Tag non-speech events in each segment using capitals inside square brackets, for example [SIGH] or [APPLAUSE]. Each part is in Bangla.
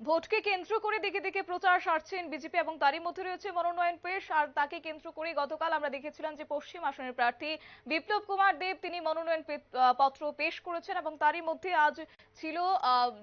ভোটকে কেন্দ্র করে দিকে দিকে প্রচার সারছেন বিজেপি এবং তারই মধ্যে রয়েছে মনোনয়ন পেশ, আর তাকে কেন্দ্র করে গতকাল আমরা দেখেছিলাম যে পশ্চিম আসনের প্রার্থী বিপ্লব কুমার দেব তিনি মনোনয়ন পত্র পেশ করেছেন এবং তারই মধ্যে আজ ছিল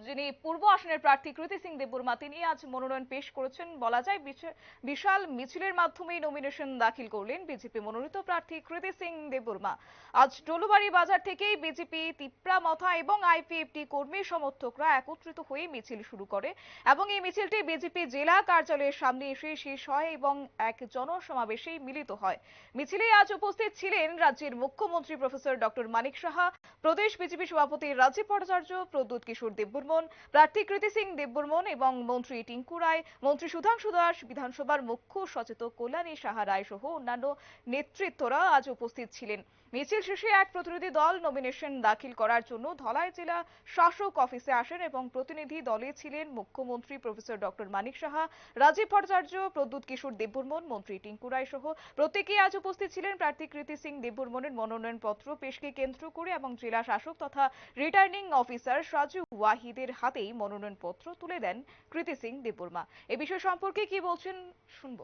যিনি পূর্ব আসনের প্রার্থী কৃতি সিং দেববর্মা, তিনি আজ মনোনয়ন পেশ করেছেন। বলা যায় বিশ- বিশাল মিছিলের মাধ্যমে নমিনেশন দাখিল করলেন বিজেপি মনোনীত প্রার্থী কৃতি সিং দেববর্মা। আজ ডলুবাড়ি বাজার থেকেই বিজেপি তিপ্রা মথা এবং আইপিএফটি কর্মী সমর্থকরা একত্রিত হয়ে মিছিল শুরু করে। এবং এই মিছিলটি বিজেপি জেলা কার্যালয়ের সামনে এসে শেষ হয় এবং এক জনসমাবেশে মিলিত হয়। মিছিলে আজ উপস্থিত ছিলেন রাজ্যের মুখ্যমন্ত্রী প্রফেসর ডক্টর মানিক সাহা, প্রদেশ বিজেপি সভাপতি রাজীব ভট্টাচার্য, প্রদ্যুৎ কিশোর দেববর্মন, প্রার্থী কৃতি সিং দেববর্মন এবং মন্ত্রী টিঙ্কু রায়, মন্ত্রী সুধাংশু দাস, বিধানসভার মুখ্য সচেতক কল্যাণী সাহা রায় সহ অন্যান্য নেতৃত্বরা আজ উপস্থিত ছিলেন। মিছিল শেষে এক প্রতিনিধি দল নমিনেশন দাখিল করার জন্য ধলাই জেলা শাসক অফিসে আসেন এবং প্রতিনিধি দলে ছিলেন মুখ্যমন্ত্রী প্রফেসর ডক্টর মানিক সাহা রাজীব ভট্টাচার্য প্রদ্যুৎ কিশোর দেববর্মন মন্ত্রী টিঙ্কু রায় সহ প্রত্যেকেই আজ উপস্থিত ছিলেন প্রার্থী কৃতি সিং দেববর্মনের মনোনয়ন পত্র পেশকে কেন্দ্র করে এবং জেলা শাসক তথা রিটার্নিং অফিসার সাজু ওয়াহিদের হাতেই মনোনয়ন পত্র তুলে দেন কৃতি সিং দেববর্মা এ বিষয় সম্পর্কে কি বলছেন শুনব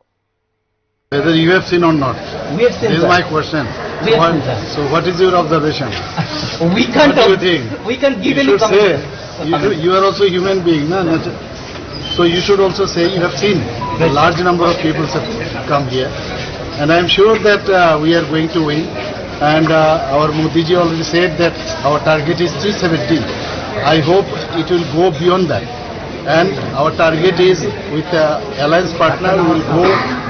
Whether you have seen or not. We have seen This is my question. We have What- seen that. So what is your observation? [LAUGHS] We can't. What do you think? We can't give You any should say, comment. You, you are also a human being, na? So you should also say you have seen a large number of people have come here. And I am sure that uh, we are going to win. And uh, our Modi ji already said that our target is 370. I hope it will go beyond that. And our target is with uh, alliance partner, will go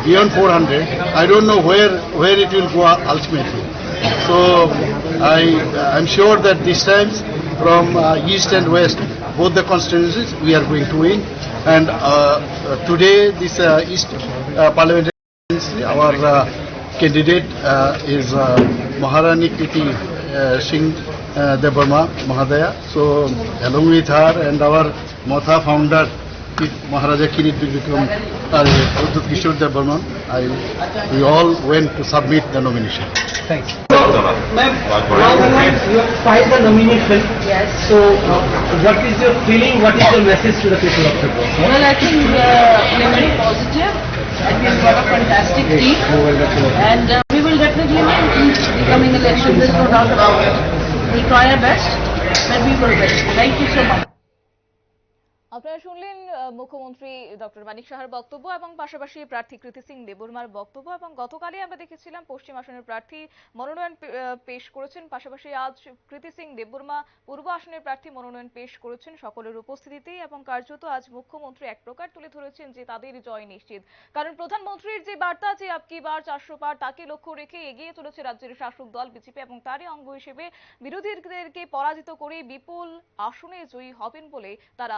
beyond 400. I don't know where, where it will go ultimately. So I, I'm sure that this time from uh, east and west, both the constituencies, we are going to win. And uh, uh, today, this east parliamentary our candidate is Maharani Kriti Singh uh, Debarma Mahadaya. So along with her and our Motha founder, Maharaja Kirit Udhut Kishore Debarman, I, we all went to submit the nomination. Thanks. Ma'am, you have filed the nomination. Yes. So, uh, what is your feeling? What is your message to the people of the world? Well, I think uh, we're very positive and we've got a fantastic team and uh, we will definitely win the coming election. There's no doubt about it. We'll try our best but we will win. Thank you so much. আপনারা শুনলেন মুখ্যমন্ত্রী ডক্টর মানিক সাহার বক্তব্য এবং পাশাপাশি প্রার্থী কৃতি সিং দেববর্মার বক্তব্য এবং গতকালই আমরা দেখেছিলাম পশ্চিম আসনের প্রার্থী মনোনয়ন পেশ করেছেন। পাশাপাশি আজ কৃতি সিং দেববর্মা পূর্ব আসনের প্রার্থী মনোনয়ন পেশ করেছেন সকলের উপস্থিতিতেই এবং কার্যত আজ মুখ্যমন্ত্রী এক প্রকার তুলে ধরেছেন যে তাদের জয় নিশ্চিত। কারণ প্রধানমন্ত্রীর যে বার্তা যে আপকি বার চারশো পার, তাকে লক্ষ্য রেখে এগিয়ে চলেছে রাজ্যের শাসক দল বিজেপি এবং তারই অঙ্গ হিসেবে বিরোধীদেরকে পরাজিত করে বিপুল আসনে জয়ী হবেন বলে তারা